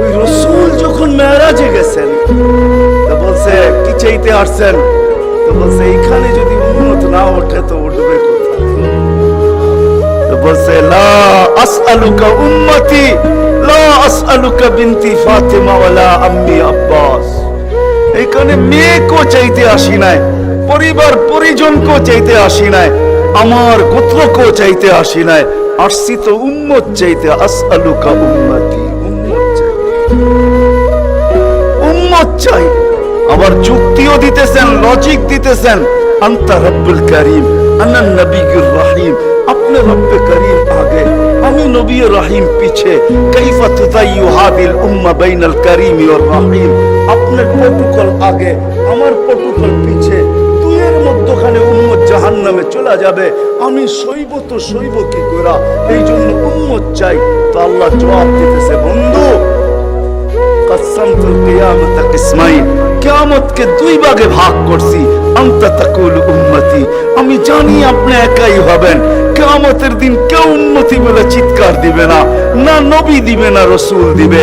ওই রসুল যখন মেয়ারাজে গেছেন বলছে, কি চাইতে আসছেন? তো বলছে এখানে যদি উন্নত না ওঠে তো উঠবে বলছে, লা আসআলুকা উম্মতি, লা আসআলুকা বিনতি ফাতিমা ওয়ালা আম্মি আব্বাস। এখানে মেয়েকেও চাইতে আসি নাই, পরিবার পরিজনকেও চাইতে আসি নাই। আমার গোত্রকেও চাইতে আসি নাই, আসছি তো উম্মত চাইতে, আসআলুকা উম্মতি, উম্মত চাই। উম্মত চাই। আবার যুক্তিও দিতেছেন লজিক দিতেছেন। আন্তা রব্বুল করিম আন্না নবীর রহিম, আপনি রব্বে করিম আগে, আমি নবী রহিম পিছে। কাইফা তুদাইয়ু হাদিল উম্মা বাইনাল করিম ওয়ার রহিম, আপনার প্রটোকল আগে, আমার প্রটোকল পিছে। দুইয়ের মধ্যখানে উম্মত জাহান্নামে চলে যাবে। আমি সইব তো সইব কি করা এই জন্য উম্মত চাই। তো আল্লাহ জবাব দিতেছে, বন্ধু কিয়ামতকে দিন কেউ উম্মতি বলে চিৎকার দিবে না নবী দিবে, না রসুল দিবে।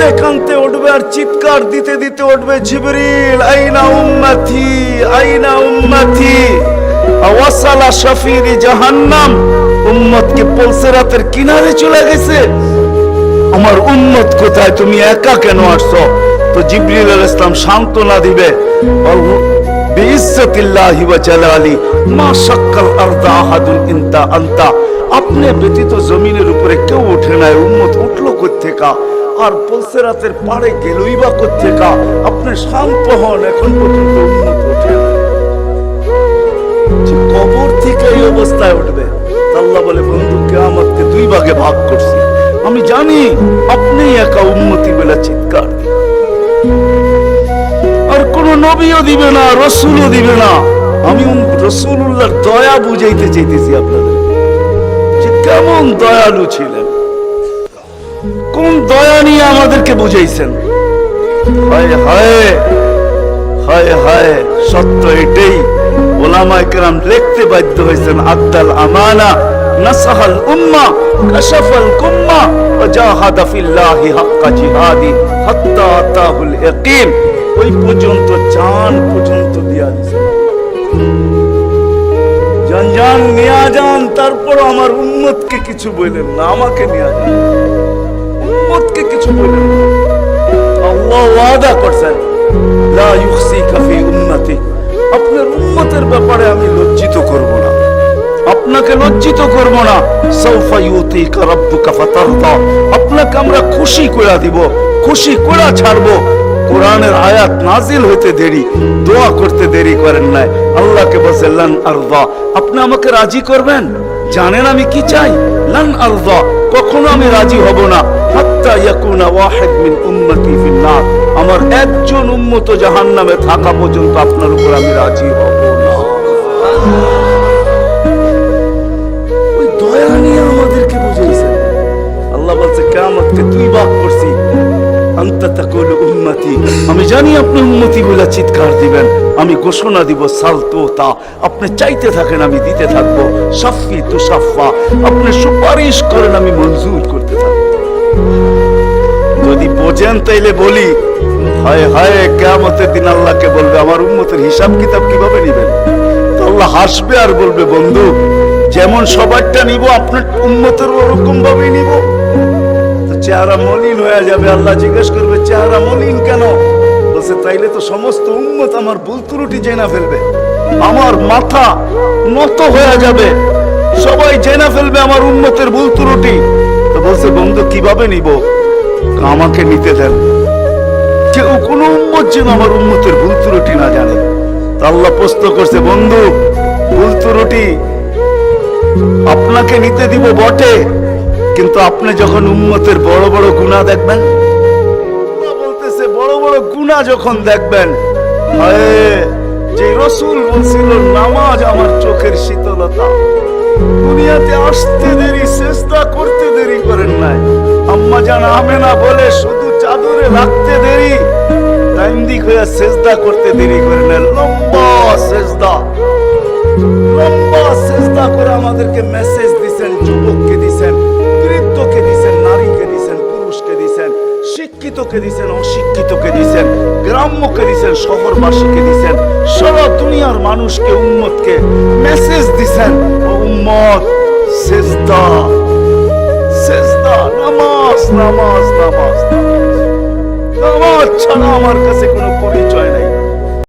কানতে কানতে উঠবে আর চিৎকার দিতে দিতে উঠবে জিবরিল, আইনা উম্মতি আইনা উম্মতি। আওয়াসালা শাফিরি জাহান্নাম উম্মতকে পলসেরাতের কিনারে চলে গেছে। আমার উম্মত কোথায়? তুমি একা কেন আসছো? তো জিবরিল আলাইহিস সালাম সান্ত্বনা দিবে বিইজ্জতিল্লাহি ওয়া জালালি, মা শাক্কাল আরদা আহাদুন ইনতা আনতা। আপনি ব্যতীত জমিনের উপরে কেউ ওঠে নাই, উম্মত উঠল কোত্থেকা? আর পলসেরাতের পাড়ে গেলই বা কোত্থেকা? আপনি শান্ত হন, এখন পর্যন্ত উম্মত ওঠে। কবর থেকে এই অবস্থায় উঠবে। আল্লাহ বলে, বন্ধু, কেয়ামতকে দুই ভাগে ভাগ করছি। আমি জানি আপনি একা উন্মতি বলে চিৎকার আর কোন নবীও দিবে না, রসুলও দিবে না। আমি রসুল্লাহর দয়া বুঝাইতে চাইতেছি আপনাদের। কেমন দয়ালু ছিলেন? কোন দয়া নিয়ে আমাদেরকে বুঝাইছেন? হায় হায় হায় হায়, সত্য এটাই। ওলামায়ে কেরাম লিখতে বাধ্য হয়েছেন আদ্দাল আমানা নাসাহাল উম্মা, কাশাফাল কুম্মা, ওয়া জাহাদা ফিল্লাহি হাক্কা জিহাদি, হাত্তা আতাহুল ইয়াকিন। ওই পর্যন্ত জান পর্যন্ত দিয়া দিয়েছেন। যান নিয়া যান, তারপর আমার উম্মতকে কিছু বললেন না, আমাকে নিয়া যান। উম্মতকে কিছু বললেন আল্লাহ ওয়াদা করছেন, লা ইউখসিকা ফি উম্মতি। আপনার উম্মতের ব্যাপারে আমি লজ্জিত করব না। আপনাকে লজ্জিত করব না। সাউফা ইউতিকা রাব্বুকা ফাতারদা। আপনাকে আমরা খুশি কইরা দিব, খুশি কইরা ছাড়বো। কোরআনের আয়াত নাজিল হইতে দেরি, দোয়া করতে দেরি করেন নাই। আল্লাহকে বলছে, লান আরদা। আপনি আমাকে রাজি করবেন? জানেন আমি কি চাই? লান আরদা, কখনো আমি রাজি হব না। আমার একজন উম্মত জাহান্নামে থাকা পর্যন্ত আপনার উপর আমি রাজি হব না। আমাদেরকে বুঝাইছেন। আল্লাহ বলছে, কিয়ামতকে দুই আমি জানি আপনি উম্মতি বলে চিৎকার দিবেন। আমি ঘোষণা দিব সালতো তা আপনি চাইতে থাকেন আমি দিতে থাকব। সাফি তু সাফা। আপনি সুপারিশ করেন আমি মঞ্জুর করতে থাকব। যদি বোঝেন তাইলে বলি, হায় হায়, কেয়ামতের দিন আল্লাহকে বলবে, আমার উন্মতের হিসাব কিতাব কীভাবে নিবেন? আল্লাহ হাসবে আর বলবে, বন্ধু, যেমন সবারটা নিব, আপনার উম্মতের ওরকম ভাবেই নিব। চেহারা মলিন হয়ে যাবে। আল্লাহ জিজ্ঞেস করবে, চেহারা মলিন কেন? বলছে, তাইলে তো সমস্ত উম্মত আমার ভুল ত্রুটি জেনা ফেলবে। আমার মাথা নত হয়ে যাবে। সবাই জেনা ফেলবে আমার উন্মতের ভুল ত্রুটি। বলছে, বন্ধু, কীভাবে নিব? আমাকে নিতে দেন। কেউ কোনো উম্মত যেন আমার উন্মতের ভুল ত্রুটি না জানে। আল্লাহ প্রশ্ন করছে, বন্ধু, ভুল ত্রুটি আপনাকে নিতে দিব বটে। কিন্তু আপনি যখন উম্মতের বড় বড় গুণা দেখবেন বলতেছে, বড় বড় গুণা যখন দেখবেন যে রসুল বলছিল, নামাজ আমার চোখের শীতলতা। দুনিয়াতে আসতে দেরি চেষ্টা করতে দেরি করেন নাই। আম্মা জান আমেনা বলে, শুধু চাদরে রাখতে দেরি টাইম দিক হয়ে চেষ্টা করতে দেরি করেন নাই। লম্বা চেষ্টা লম্বা চেষ্টা করে আমাদেরকে মেসেজ দিছেন, যুবককে শিক্ষিতকে দিছেন, অশিক্ষিতকে দিছেন, গ্রাম্যকে দিছেন, শহরবাসীকে দিছেন, সারা দুনিয়ার মানুষকে, উম্মতকে মেসেজ দিছেন উন্মত উম্মত, সেজদা সেজদা নামাজ নামাজ নামাজ। নামাজ ছাড়া আমার কাছে কোনো পরিচয় নাই।